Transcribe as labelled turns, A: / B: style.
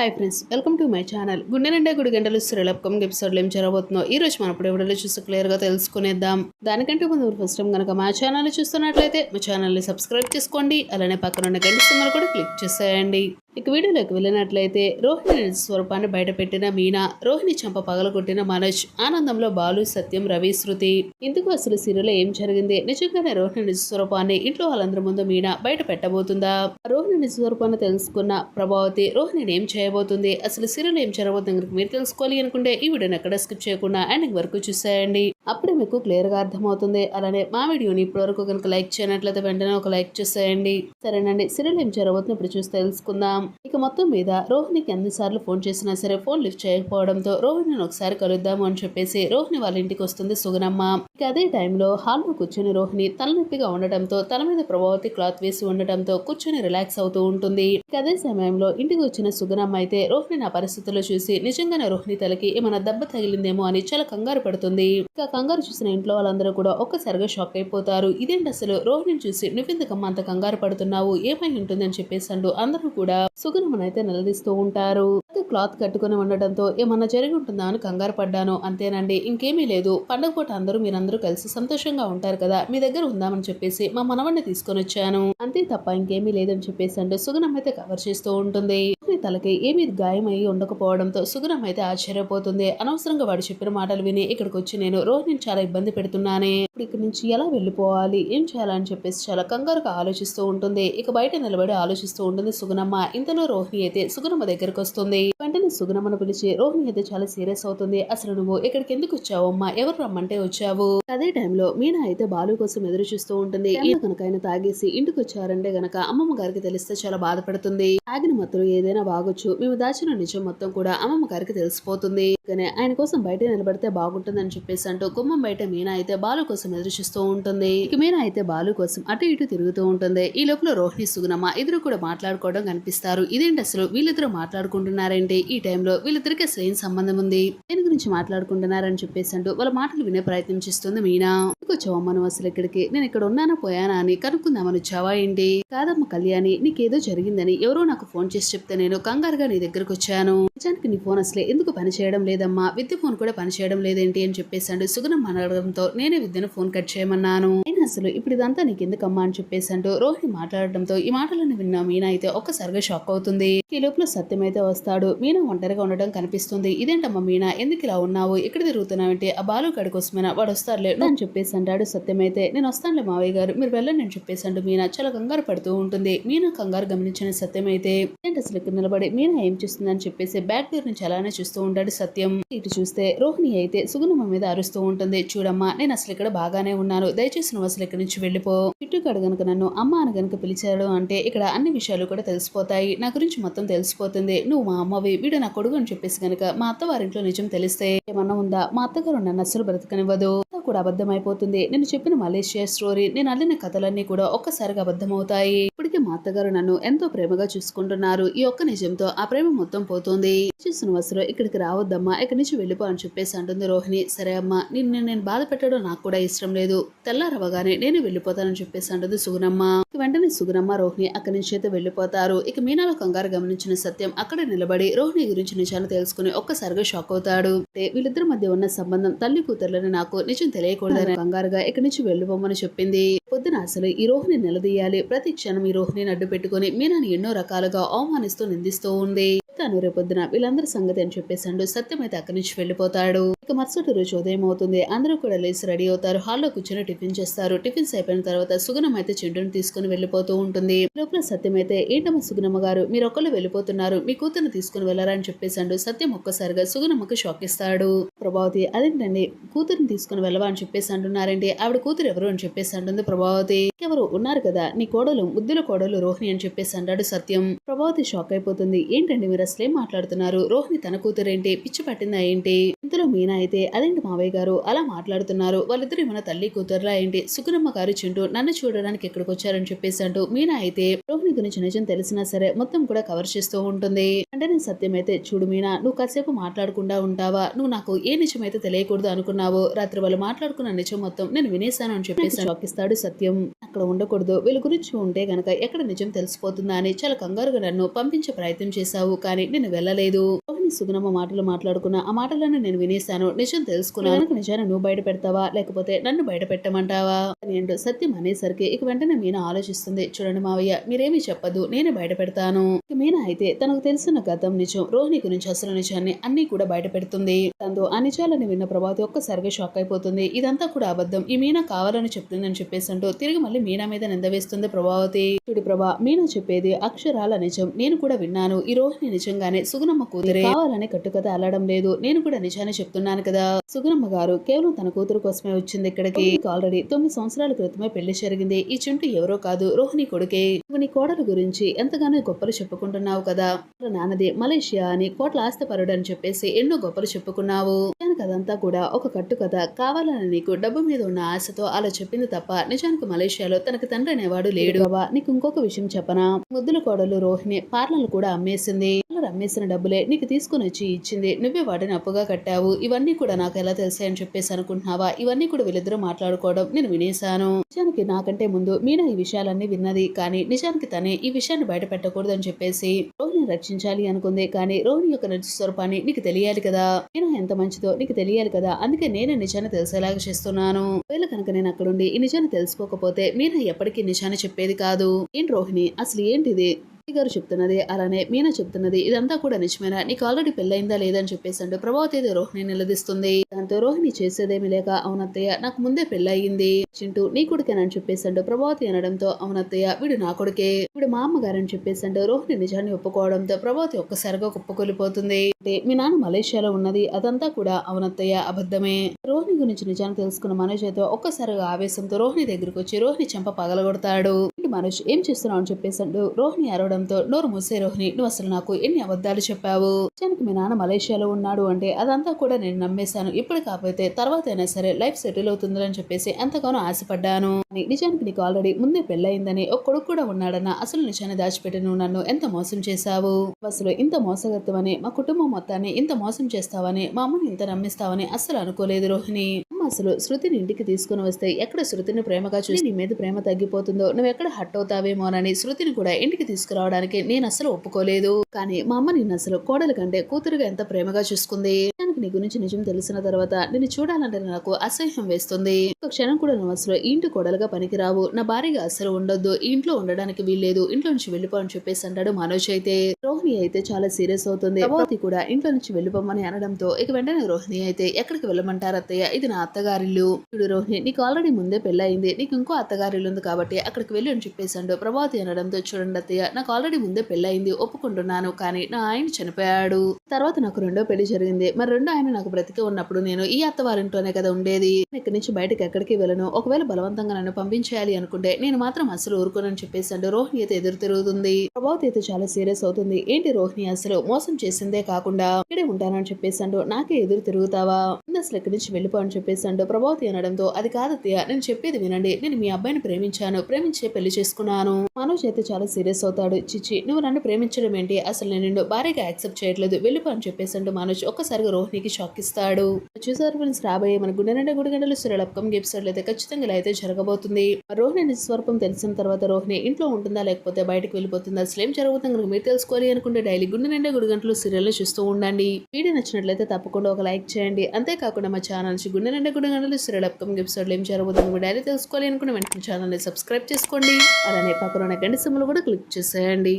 A: Hi friends welcome to my channel గుండె నిండా గుడి గంటలు సీరియల్ అప్కమింగ్ ఎపిసోడ్లో ఏం జరగబోతుందో ఈ రోజు మనం ఇప్పుడు వీడియోలో చూసి క్లియర్గా తెలుసుకునేద్దాం. దానికంటే ముందు ఫస్ట్ టైం కనుక మా ఛానల్ చూస్తున్నట్లయితే మా ఛానల్ని సబ్స్క్రైబ్ చేసుకోండి. అలానే పక్కన ఉన్న గంట సింబల్ కూడా క్లిక్ చేసేయండి. ఇక వీడియోలోకి వెళ్ళినట్లయితే రోహిణి స్వరూపాన్ని బయటపెట్టిన మీనా రోహిణి చంప పగలగొట్టిన మనోజ్ ఆనందంలో బాలు సత్యం రవి శృతి. ఇందుకు అసలు సీరియల్లో ఏం జరిగింది? నిజంగానే రోహిణి స్వరూపాన్ని ఇంట్లో వాళ్ళందరి ముందు మీనా బయట పెట్టబోతుందా? రోహిణి స్వరూపాన్ని తెలుసుకున్న ప్రభావతి రోహిణిని ఏం చేయబోతుంది? అసలు సీరియల్ ఏం జరగబోతుంది మీరు తెలుసుకోవాలి అనుకుంటే ఈ వీడియోని ఎక్కడ స్కిప్ చేయకుండా ఎండింగ్ వరకు చూసేయండి. అప్పుడే మీకు క్లియర్గా అర్థమవుతుంది. అలానే మా వీడియోని ఇప్పటివరకు కనుక లైక్ చేయనట్లయితే వెంటనే ఒక లైక్ చేసేయండి. సరేనండి సీరియల్ ఏం జరగబోతుంది ఇప్పుడు చూసి తెలుసుకుందాం. ఇక మొత్తం మీద రోహిణికి ఎన్నిసార్లు ఫోన్ చేసినా సరే ఫోన్ లిఫ్ట్ చేయకపోవడంతో రోహిణిని ఒకసారి కలుద్దాము అని చెప్పేసి రోహిణి వాళ్ళ ఇంటికి వస్తుంది సుగనమ్మ ఇక అదే టైంలో హాల్లో కూర్చొని రోహిణి తలనొప్పిగా ఉండటంతో తల మీద ప్రభావతి క్లాత్ వేసి ఉండటంతో కూర్చొని రిలాక్స్ అవుతూ ఉంటుంది. ఇక అదే సమయంలో ఇంటికి వచ్చిన సుగనమ్మ అయితే రోహిణి నా పరిస్థితుల్లో చూసి నిజంగానే రోహిణి తలకి ఏమైనా దెబ్బ తగిలిందేమో అని చాలా కంగారు పడుతుంది. ఇక కంగారు చూసిన ఇంట్లో వాళ్ళందరూ కూడా ఒక్కసారిగా షాక్ అయిపోతారు. ఇదేంటి అసలు? రోహిణిని చూసి నువ్వెందుకమ్మా అంత కంగారు పడుతున్నావు? ఏమై ఉంటుంది అని చెప్పేసి అంటూ అందరూ కూడా సుగనమ్మనైతే నిలదీస్తూ ఉంటారు. క్లాత్ కట్టుకుని ఉండటంతో ఏమన్నా జరిగి ఉంటుందా అని కంగారు పడ్డాను. అంతేనండి ఇంకేమీ లేదు. పండగ పూట అందరూ మీరందరూ కలిసి సంతోషంగా ఉంటారు కదా. మీ దగ్గర ఉందామని చెప్పేసి మా మనవడిని తీసుకొని వచ్చాను. అంతే తప్ప ఇంకేమీ లేదని చెప్పేసి అంటే సుగుణం అయితే కవర్ చేస్తూ ఉంటుంది. తలకి ఏమీ గాయం అయ్యి ఉండకపోవడంతో సుగుణం అయితే ఆశ్చర్యపోతుంది. అనవసరంగా వాడు చెప్పిన మాటలు విని ఇక్కడికి వచ్చి నేను రోహిణిని చాలా ఇబ్బంది పెడుతున్నానే. ఇప్పుడు ఇక్కడి నుంచి ఎలా వెళ్ళిపోవాలి? ఏం చేయాలని చెప్పేసి చాలా కంగారుగా ఆలోచిస్తూ ఉంటుంది. ఇక బయట నిలబడి ఆలోచిస్తూ ఉంటుంది సుగుణమ్మ. ఇంతలో రోహిణి అయితే సుగుణమ్మ దగ్గరకు వస్తుంది. వెంటనే సుగుణమ్మను పిలిచి రోహిణి అయితే చాలా సీరియస్ అవుతుంది. అసలు నువ్వు ఇక్కడికి ఎందుకు వచ్చావు అమ్మా? ఎవరు రమ్మంటే వచ్చావు? అదే టైంలో మీనా అయితే బాలు కోసం ఎదురు చూస్తూ ఉంటుంది. కనుక ఆయన తాగేసి ఇంటికి వచ్చారంటే గనక అమ్మమ్మ గారికి తెలిస్తే చాలా బాధపడుతుంది. తాగిన మత్తులు ఏదైనా బాగొచ్చు మేము దాచిన నిజం మొత్తం కూడా అమ్మమ్మ గారికి తెలిసిపోతుంది. కానీ ఆయన కోసం బయట నిలబడితే బాగుంటుందని చెప్పేసి అంటూ గుమ్మం బయట మీనా అయితే బాలు కోసం ఎదురు చూస్తూ ఉంటుంది. ఇక మీనా అయితే బాలు కోసం అటు ఇటు తిరుగుతూ ఉంటుంది. ఈ లోపల రోహిణి సుగుణమ్మ ఇద్దరు కూడా మాట్లాడుకోవడం కనిపిస్తారు. ఇదేంటి అసలు? వీళ్ళిద్దరు మాట్లాడుకుంటున్నారేంటి? ఈ టైంలో వీళ్ళిద్దరికి అసలు ఏం సంబంధం ఉంది? దేని గురించి మాట్లాడుకుంటున్నారని చెప్పేసి అంటూ వాళ్ళ మాటలు వినే ప్రయత్నం చేస్తుంది మీనా. వచ్చావమ్మ నువ్వు అసలు ఇక్కడికి? నేను ఇక్కడ ఉన్నానా పోయానా అని కనుక్కుందామని వచ్చావా ఏంటి? కాదమ్మ కళ్యాణి నీకేదో జరిగిందని ఎవరో నాకు ఫోన్ చేసి చెప్తే నేను కంగారుగా నీ దగ్గరకు వచ్చాను. నిజానికి నీ ఫోన్ అసలే ఎందుకు పని చేయడం లేదమ్మా? విద్య ఫోన్ కూడా పని చేయడం లేదేంటి అని చెప్పేసాడు సుగుణం అనడంతో నేనే విద్యను ఫోన్ కట్ చేయమన్నాను. మీనా అసలు ఇప్పుడు ఇదంతా నీకు ఎందుకమ్మా అని చెప్పేసాడు రోహిణి మాట్లాడడంతో ఈ మాటలను విన్న మీనా అయితే ఒక్కసారిగా షాక్ అవుతుంది. ఈ లోపల సత్యం అయితే వస్తాడు. మీనా ఒంటరిగా ఉండడం కనిపిస్తుంది. ఇదేంటమ్మా మీనా? ఎందుకు ఇలా ఉన్నావు? ఇక్కడ తిరుగుతున్నావంటే? ఆ బాలు గడి కోసమైనా వాడు వస్తారులే అని చెప్పేసి అంటాడు సత్యమైతే. నేను వస్తానులే మావయ్య గారు. మీరు వెళ్ళండి అని చెప్పేసి మీనా చాలా కంగారు పడుతూ ఉంటుంది. మీనా కంగారు గమనించిన సత్యమైతే ఏంటి అసలు ఇక్కడ నిలబడి? మీనా ఏం చేస్తుందని చెప్పేసి బ్యాక్ డోర్ నుంచి అలానే చూస్తూ ఉంటాడు సత్యం. ఇటు చూస్తే రోహిణి అయితే సుగుణమ్మ మీద అరుస్తూ ఉంటుంది. చూడమ్మా నేను అసలు ఇక్కడ బాగానే ఉన్నాను. దయచేసి నువ్వు అసలు ఇక్కడి నుంచి వెళ్ళిపో. ఇటుకాడు గనుక నన్ను అమ్మ అని గనుక పిలిచాడు అంటే ఇక్కడ అన్ని విషయాలు కూడా తెలిసిపోతాయి. నా గురించి మొత్తం తెలిసిపోతుంది. నువ్వు మా అమ్మవి వీడు నా కొడుకు అని చెప్పేసి గనుక మా అత్త వారింట్లో నిజం తెలిస్తే ఏమన్నా ఉందా? మా అత్తగారు నన్ను అస్సలు బ్రతకనివ్వదు. కూడా అబద్ధమైపోతుంది. నేను చెప్పిన మలేషియా స్టోరీ నేను అల్లిన కథలన్నీ కూడా ఒక్కసారిగా అబద్ధమవుతాయి. ఇప్పటికే మా అత్తగారు నన్ను ఎంతో ప్రేమగా చూసుకుంటున్నారు. ఈ ఒక్క నిజంతో ఆ ప్రేమ మొత్తం పోతుంది. శ్రీనివాసరావు ఇక్కడికి రావద్దమ్మా ఇక్కడి నుంచి వెళ్ళిపో అని చెప్పేసి అంటుంది రోహిణి. సరే అమ్మా నిన్ను నేను బాధ పెట్టడం నాకు కూడా ఇష్టం లేదు. తెల్లారవగానే నేను వెళ్ళిపోతానని చెప్పేసి అంటుంది సుగుణమ్మ. వెంటనే సుగుణమ్మ రోహిణి అక్కడి నుంచి అయితే వెళ్ళిపోతారు. ఇక మీనాలో కంగారు గమనించిన సత్యం అక్కడ నిలబడి రోహిణి గురించి నిజాలు తెలుసుకుని ఒక్కసారిగా షాక్ అవుతాడు. అంటే వీళ్ళిద్దరి మధ్య ఉన్న సంబంధం తల్లి కూతుర్లని నాకు నిజం తెలియకూడదని కంగారుగా ఇక్కడి నుంచి వెళ్ళిపోమని చెప్పింది. పొద్దున అసలు ఈ రోహిణి నిలదీయాలి. ప్రతి క్షణం ఈ రోహిణిని అడ్డు పెట్టుకుని మీనాని ఎన్నో రకాలుగా అవమానిస్తూ నిందిస్తూ ఉంది. తను రేపొద్దున వీళ్ళందరి సంగతి అని చెప్పేసాడు సత్యం అయితే అక్కడి నుంచి వెళ్ళిపోతాడు. ఇక మరుసటి రోజు ఉదయం అవుతుంది. అందరూ కూడా లేచి రెడీ అవుతారు. హాల్లో కూర్చొని టిఫిన్ చేస్తారు. టిఫిన్స్ అయిపోయిన తర్వాత సుగుణం అయితే చింటుని తీసుకుని వెళ్ళిపోతూ ఉంటుంది. లోపల సత్యం అయితే ఏంటమ్మ సుగుణమ్మ గారు? మీరు ఒక్కళ్ళు వెళ్ళిపోతున్నారు. మీ కూతురు తీసుకుని వెళ్ళారని చెప్పేశాడు సత్యం ఒక్కసారిగా సుగుణమ్మకు షాక్ ఇస్తాడు. ప్రభావతి అదేంటండి? కూతురుని తీసుకుని వెళ్ళవా? అని చెప్పేసి అంటున్నారండి. ఆవిడ కూతురు ఎవరు అని చెప్పేసి అంటుంది ప్రభావతి. ఎవరు? ఉన్నారు కదా. నీ కోడలు ముద్దుల కోడలు రోహిణి అని చెప్పేసి అంటాడు సత్యం. ప్రభావతి షాక్ అయిపోతుంది. ఏంటండి మీరు అసలేం మాట్లాడుతున్నారు? రోహిణి తన కూతురేంటి? పిచ్చి పట్టిందా ఏంటి? ఇంతలో మీనా అయితే అదేంటి మావయ్య గారు? అలా మాట్లాడుతున్నారు. వాళ్ళిద్దరు మన తల్లి కూతురులా ఏంటి? సుగుణమ్మ గారు చింటూ నన్ను చూడడానికి ఇక్కడికి వచ్చారని చెప్పేసి అంటూ మీనా అయితే రోహిణి గురించి నిజం తెలిసినా సరే మొత్తం కూడా కవర్ చేస్తూ ఉంటుంది. అంటే నేను సత్యం అయితే చూడు మీనా నువ్వు కాసేపు మాట్లాడకుండా ఉంటావా? నువ్వు నాకు ఏ నిజం అయితే తెలియకూడదు అనుకున్నావో రాత్రి వాళ్ళు మాట్లాడుకున్న నిజం మొత్తం నేను వినేశాను అని చెప్పేసి షాక్ ఇస్తాడు సత్యం. అక్కడ ఉండకూడదు. వీళ్ళ గురించి ఉంటే గనక ఎక్కడ నిజం తెలిసిపోతుందా అని చాలా కంగారుగా నన్ను పంపించే ప్రయత్నం చేశావు కానీ నేను వెళ్ళలేదు. సుగుణమ్మ మాటలు మాట్లాడుకున్న ఆ మాటలను నేను వినేశాను. నిజం తెలుసుకున్నాను నిజాన్ని నువ్వు బయట పెడతావా? లేకపోతే నన్ను బయట పెట్టమంటావా? అని సత్యం అనేసరికి ఇక వెంటనే మీనా ఆలోచిస్తుంది. చూడండి మావయ్య మీరేమీ చెప్పదు నేనే బయట పెడతాను. ఇక మీనా అయితే తనకు తెలిసిన గతం నిజం రోహిణి గురించి అసలు నిజాన్ని అన్ని కూడా బయట పెడుతుంది. తనతో ఆ నిజాలను విన్న ప్రభావతి ఒక్కసారిగా షాక్ అయిపోతుంది. ఇదంతా కూడా అబద్ధం. ఈ మీనా కావాలని చెప్తుందని చెప్పేసి అంటూ తిరిగి మళ్ళీ మీనా మీద నింద వేస్తుంది ప్రభావతి. చూడు ప్రభా మీనా చెప్పేది అక్షరాల నిజం. నేను కూడా విన్నాను. ఈ రోహిణి నిజంగానే సుగుణమ్మ కూతురే. కావాలని కట్టుకథ అల్లడం లేదు. నేను కూడా నిజాన్ని చెప్తున్నాను కదా. సుగుణమ్మ గారు కేవలం తన కూతురు కోసమే వచ్చింది ఇక్కడికి. ఆల్రెడీ తొమ్మిది సంవత్సరాల క్రితమే పెళ్ళి జరిగింది. ఈ చింటూ ఎవరో కాదు రోహిణి కొడుకే. నీ కోడలు గురించి ఎంతగానో గొప్పలు చెప్పుకుంటున్నావు కదా. నాన్నది మలేషియా అని కోట్ల ఆస్తిపరుడు అని చెప్పేసి ఎన్నో గొప్పలు చెప్పుకున్నావు. నిజానికి అదంతా కూడా ఒక కట్టు కథ కావాలని నీకు డబ్బు మీద ఉన్న ఆశతో అలా చెప్పింది తప్ప నిజానికి మలేషియాలో తనకి తండ్రి అనేవాడు లేడు. బాబా నీకు ఇంకొక విషయం చెప్పనా? ముద్దుల కోడలు రోహిణి పార్లర్లు కూడా అమ్మేసింది. పార్లర్ రమ్మేసిన డబ్బులే నీకు తీసుకుని వచ్చి ఇచ్చింది నువ్వే వాటిని అప్పుగా కట్టావు. ఇవన్నీ కూడా నాకు ఎలా తెలిసాయి అని చెప్పేసి అనుకుంటున్నావా? ఇవన్నీ కూడా వీళ్ళిద్దరూ మాట్లాడుకోవడం నేను వినేశాను. నిజానికి నాకంటే ముందు మీనా ఈ విషయాలన్నీ విన్నది కానీ నిజానికి తనే ఈ విషయాన్ని బయట పెట్టకూడదు అని చెప్పేసి రోహిణి రక్షించాలి అనుకుంది కానీ రోహిణి యొక్క నిజ స్వరూపాన్ని నీకు తెలియాలి కదా. మీనా ఎంత మంచిదో నీకు తెలియాలి కదా. అందుకే నేనే నిజాన్ని తెలిసేలాగా చేస్తున్నాను. ఒకవేళ కనుక నేను అక్కడుండి ఈ నిజాన్ని తెలుసుకోకపోతే మీనా ఎప్పటికీ నిజాన్ని చెప్పేది కాదు. ఏంటి రోహిణి? అసలు ఏంటిది? గారు చెప్తున్నది అలానే మీనా చెప్తున్నది ఇదంతా కూడా నిజమేనా? నీకు ఆల్రెడీ పెళ్ళైందా లేదని చెప్పేసి అంటూ ప్రభావతి అయితే రోహిణి నిలదీస్తుంది. దాంతో రోహిణి చేసేదేమి లేక అవునత్తయ్య నాకు ముందే పెళ్ళయింది చింటూ నీ కొడుకేనని చెప్పేసి అంటూ ప్రభావతి అనడంతో అవునత్తయ్య వీడు నా కొడుకే. వీడు మా అమ్మగారని చెప్పేసి అంటూ రోహిణి నిజాన్ని ఒప్పుకోవడంతో ప్రభావతి ఒక్కసారిగా కుప్పకొలిపోతుంది. అంటే మీ నాన్న మలేషియాలో ఉన్నది అదంతా కూడా అవునత్తయ్య అబద్ధమే. రోహిణి గురించి నిజాన్ని తెలుసుకున్న మనోజ్ అయితే ఒక్కసారిగా ఆవేశంతో రోహిణి దగ్గరికి వచ్చి రోహిణి చెంప పగలగొడతాడు. మనోజ్? ఏం చేస్తున్నావు అని చెప్పేసాడు రోహిణి అరవడంతో నోరు మూసే రోహిణి నువ్వు అసలు నాకు ఎన్ని అబద్ధాలు చెప్పావు? నిజానికి మీ నాన్న మలేషియాలో ఉన్నాడు అంటే అదంతా కూడా నేను నమ్మేశాను. ఇప్పుడు కాకపోతే తర్వాత అయినా సరే లైఫ్ సెటిల్ అవుతుందని చెప్పేసి ఎంతగానో ఆశపడ్డాను. నిజానికి నీకు ఆల్రెడీ ముందే పెళ్ళయిందని ఒక కొడుకు కూడా ఉన్నాడన్న అసలు నిజాన్ని దాచిపెట్టి నువ్వు నన్ను ఎంత మోసం చేశావు? అసలు ఇంత మోసగత్తవని మా కుటుంబం మొత్తాన్ని ఇంత మోసం చేస్తావని మా అమ్మని ఇంత నమ్మిస్తావని అస్సలు అనుకోలేదు రోహిణి. అసలు శృతిని ఇంటికి తీసుకుని వస్తే ఎక్కడ శృతిని ప్రేమగా చూసి నీ మీద ప్రేమ తగ్గిపోతుందో? నువ్వు ఎక్కడ హట్ అవుతావేమోనని శృతిని కూడా ఇంటికి తీసుకురావడానికి నేను అసలు ఒప్పుకోలేదు. కానీ మా అమ్మ నిన్ను అసలు కోడల కంటే కూతురుగా ఎంత ప్రేమగా చూసుకుంది? నీ గురించి నిజం తెలిసిన తర్వాత నిన్ను చూడాలంటే నాకు అసహ్యం వేస్తుంది. ఒక క్షణం కూడా నువ్వు అసలు ఇంటి కోడలుగా పనికిరావు. నా భార్యగా అసలు ఉండొద్దు. ఇంట్లో ఉండడానికి వీల్లేదు. ఇంట్లో నుంచి వెళ్ళిపో అని చెప్పేసి అంటాడు మనోజ్ అయితే. రోహిణి అయితే చాలా సీరియస్ అవుతుంది. ప్రభావతి కూడా ఇంట్లో నుంచి వెళ్ళిపోమని అనడంతో ఇక వెంటనే రోహిణి అయితే ఎక్కడికి వెళ్ళమంటారు అత్తయ్య? ఇది నా అత్తగారిల్లు. చూడు రోహిణి నీకు ఆల్రెడీ ముందే పెళ్ళయింది. నీకు ఇంకో అత్తగారిల్లు ఉంది కాబట్టి అక్కడికి వెళ్ళి అని చెప్పేసాడు ప్రభావతి అనడంతో చూడండి అత్తయ్య నాకు ఆల్రెడీ ముందే పెళ్ళయింది. ఒప్పుకుంటున్నాను. కానీ నా ఆయన చనిపోయాడు. తర్వాత నాకు రెండో పెళ్ళి జరిగింది. మరి రెండో ఆయన నాకు బ్రతికే ఉన్నప్పుడు నేను ఈ అత్తవారింట్లోనే కదా ఉండేది. ఇక్కడి నుంచి బయటకి ఎక్కడికి వెళ్ళను? ఒకవేళ బలవంతంగా నన్ను పంపించేయాలి అనుకుంటే నేను మాత్రం అసలు ఊరుకోనని చెప్పేసాడు రోహిణి అయితే ఎదురు తిరుగుతుంది. ప్రభావతి అయితే చాలా సీరియస్ అవుతుంది. ఏంటి రోహిణి అసలు మోసం చేసిందే కాకుండా ఇక్కడే ఉంటానని చెప్పేసాడు నాకే ఎదురు తిరుగుతావా? అసలు ఇక్కడి నుంచి వెళ్ళిపో అని చెప్పేసాడు ప్రభావతి అనడంతో అది కాదత్తయ్య నేను చెప్పేది వినండి. నేను మీ అబ్బాయిని ప్రేమించాను. ప్రేమించే పెళ్ళి చేసుకున్నాను. మనోజ్ అయితే చాలా సీరియస్ అవుతాడు. చిచ్చి నువ్వు నన్ను ప్రేమించడం ఏంటి? అసలు నేను నిన్ను భారీగా యాక్సెప్ట్ చేయట్లేదు. వెళ్ళిపో అని చెప్పేసాడు మనోజ్. ఒక్కసారిగా రోహిణికి షాక్ ఇస్తాడు. చూసారు ఫ్రెండ్స్ రాబోయే మన గుండె నిండా గుడి గంటలు సీరియల్ అప్కమింగ్ ఎపిసోడ్ అయితే ఖచ్చితంగా ఇలా అయితే జరగబోతుంది. రోహిణి నిస్వరూపం తెలిసిన తర్వాత రోహిణి ఇంట్లో ఉంటుందా లేకపోతే బయటకు వెళ్ళిపోతుందా అసలు ఏం జరుగుతుంది కనుక మీరు తెలుసుకోవాలి అనుకుంటే డైలీ గుండె నిండా గుడి గంటలు సీరియల్ని చూస్తూ ఉండండి. వీడియో నచ్చినట్లయితే తప్పకుండా ఒక లైక్ చేయండి. అంతేకాకుండా మా ఛానల్ నుంచి గుండె నిండా గుడి గంటలు సీరియల్ అప్కమింగ్ ఎపిసోడ్లు ఏం జరుగుతుంది డైలీ తెలుసుకోవాలి అనుకుంటే వెంటనే ఛానల్ని సబ్స్క్రైబ్ చేసుకోండి. అలానే పక్కన ఉన్న గంట సిమ్లు కూడా క్లిక్ చేసేయండి.